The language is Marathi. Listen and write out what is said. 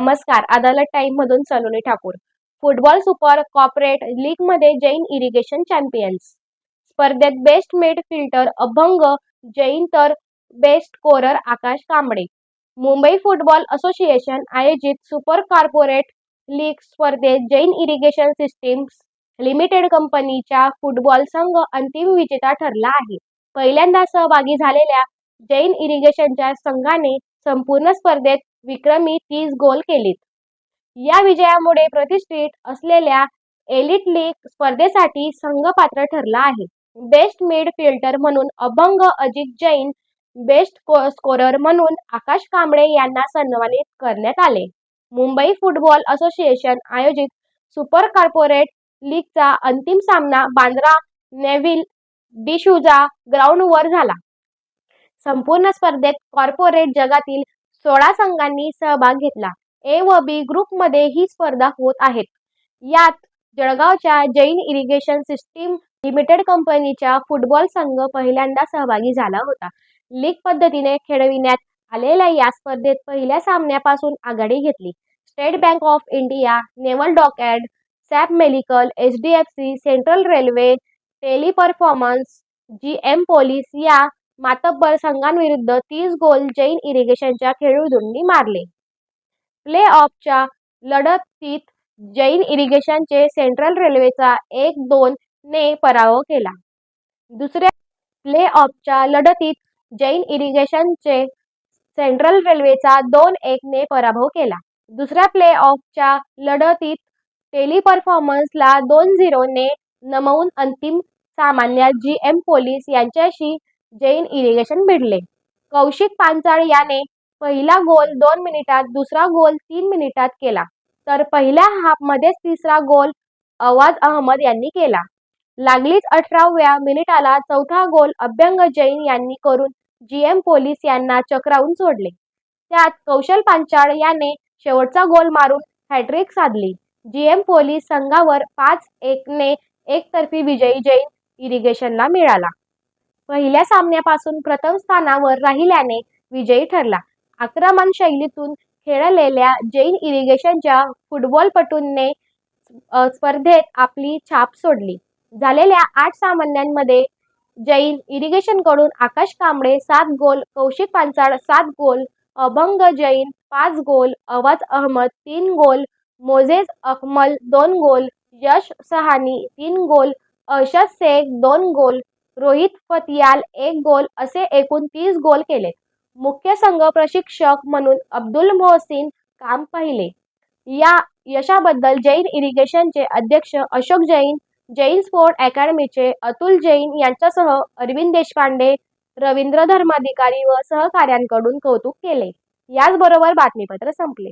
नमस्कार अदालत टाइम मधून Saloni Thakur. Football super corporate लीगमध्ये जैन इरिगेशन चॅम्पियन्स. स्पर्धेत best mid fielder Abhang Jain तर best scorer Akash Kamble. Mumbai football association आयोजित सुपर कॉर्पोरेट लीग स्पर्धेत जैन इरिगेशन सिस्टीम्स लिमिटेड कंपनीच्या फुटबॉल संघ अंतिम विजेता ठरला आहे. पहिल्यांदा सहभागी झालेल्या जैन इरिगेशनच्या संघाने संपूर्ण स्पर्धेत विक्रमी तीस गोल केलीत. या विजयामुळे प्रतिष्ठित असलेल्या एलिट लीग स्पर्धेसाठी संघ पात्र ठरला आहे. बेस्ट मिड फिल्टर म्हणून अभंग अजित जैन बेस्ट स्कोरर म्हणून आकाश कांबळे यांना सन्मानित करण्यात आले. मुंबई फुटबॉल असोसिएशन आयोजित सुपर कॉर्पोरेट लीगचा अंतिम सामना बांद्रा नेव्हिल डिशुजा ग्राउंडवर झाला. संपूर्ण स्पर्धेत कॉर्पोरेट जगातील सोळा संघांनी सहभाग घेतला. ए व बी ग्रुपमध्ये ही स्पर्धा होत आहेत. यात जळगावच्या जैन इरिगेशन सिस्टीम लिमिटेड कंपनीच्या फुटबॉल संघ पहिल्यांदा सहभागी झाला होता. लीग पद्धतीने खेळविण्यात आलेल्या या स्पर्धेत पहिल्या सामन्यापासून आघाडी घेतली. State Bank of India naval dockyard SAP medical H D F C central railway Teleperformance G M police या मातब्बर संघांविरुद्ध तीस गोल जैन इरिगेशनच्या खेळाडूंनी मारले. प्ले ऑफच्या लढतीत जैन इरिगेशनचे सेंट्रल रेल्वेचा एक दोन ने पराभव केला. दुसऱ्या प्ले ऑफच्या लढतीत जैन इरिगेशनचे सेंट्रल रेल्वेचा दोन एक ने पराभव केला. दुसऱ्या प्ले ऑफच्या लढतीत टेलिपरफॉर्मन्सला दोन झिरो ने नमवून अंतिम सामन्यात जी एम पोलीस यांच्याशी जैन इरिगेशन भिडले. कौशिक पांचाळ याने पहिला गोल दोन मिनिटात दुसरा गोल तीन मिनिटात केला. तर पहिल्या हाफमध्येच तिसरा गोल अवाज अहमद यांनी केला. लागलीच अठराव्या मिनिटाला चौथा गोल अभ्यंग जैन यांनी करून जीएम पोलीस यांना चक्रावून सोडले. त्यात कौशल पांचाळ याने शेवटचा गोल मारून हॅट्रिक साधली. जीएम पोलीस संघावर पाच एकने एकतर्फी विजयी जैन इरिगेशनला मिळाला. पहिल्या सामन्यापासून प्रथम स्थानावर राहिल्याने विजयी ठरला. आक्रमण शैलीतून खेळलेल्या जैन इरिगेशनच्या फुटबॉलपटूंनी स्पर्धेत आपली छाप सोडली. झालेल्या आठ सामन्यांमध्ये जैन इरिगेशनकडून आकाश कांबळे सात गोल कौशिक पांचाळ सात गोल अभंग जैन पाच गोल अवाज अहमद तीन गोल मोझेज अकमल दोन गोल यश सहानी तीन गोल अशद शेख दोन गोल रोहित फतियाल एक गोल असे एकूण तीस गोल केले. मुख्य संघ प्रशिक्षक म्हणून अब्दुल मोहसिन काम पाहिले. या यशाबद्दल जैन इरिगेशनचे अध्यक्ष अशोक जैन जैन स्पोर्ट अकॅडमीचे अतुल जैन यांच्यासह अरविंद देशपांडे रवींद्र धर्माधिकारी व सहकाऱ्यांकडून कौतुक केले. याचबरोबर बातमीपत्र संपले.